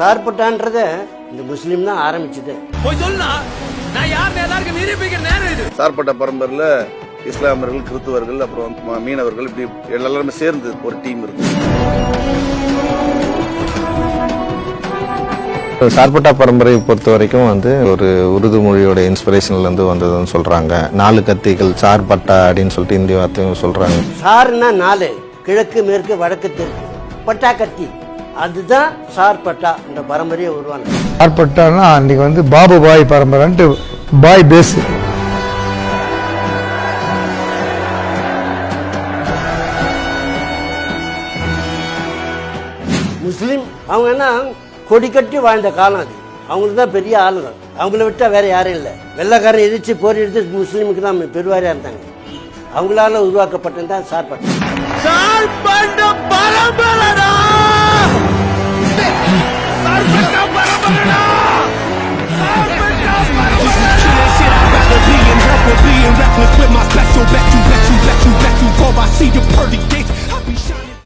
சார்பட்டான்றத இந்த முஸ்லீம் தான் ஆரம்பிச்சது. போய் சொல்லுனா நான் யார் எல்லாருக்கும் நிரூபிக்கிற நேரம் இது? சார்பட்ட பரம்பரில் இஸ்லாமியர்கள் கிறிஸ்துவர்கள் அப்புறம் மீனவர்கள் இப்படி எல்லாருமே சேர்ந்து ஒரு டீம் இருக்கு. சார்பட்டா பரம்பரையை பொறுத்த வரைக்கும் வந்து ஒரு உருது மொழியோட இன்ஸ்பிரேஷன்ல இருந்து வந்ததுன்னு சொல்றாங்க. நாலு கத்திகள் சார்பட்டா அப்படின்னு சொல்லிட்டு இந்தி வார்த்தையும் சொல்றாங்க. சார்னா நாலு கிழக்கு மேற்கு வடக்கு தெற்கு. பட்டா கத்தி. அதுதான் சார் பட்டா என்ற பரம்பரையை உருவானது. ஆர்பட்டானா அன்னைக்கு வந்து பாபு பாய் பரம்பரைன்ட்டு பாய் பேஸ் முஸ்லீம் அவங்க என்ன கொடி கட்டி வாழ்ந்த காலம் அது. அவங்களுக்கு தான் பெரிய ஆளுங்க. அவங்கள விட்டா வேற யாரும் இல்லை. வெள்ளைக்காரன் எதிர்த்து போர் எடுத்து முஸ்லீமுக்கு தான் பெருவாரியா இருந்தாங்க. அவங்களால உருவாக்கப்பட்டது தான் சார் பட்டா. சார் பண்ண பரம்பரடா পারে না Reckless with my special, bet you, bet you, bet you, bet you,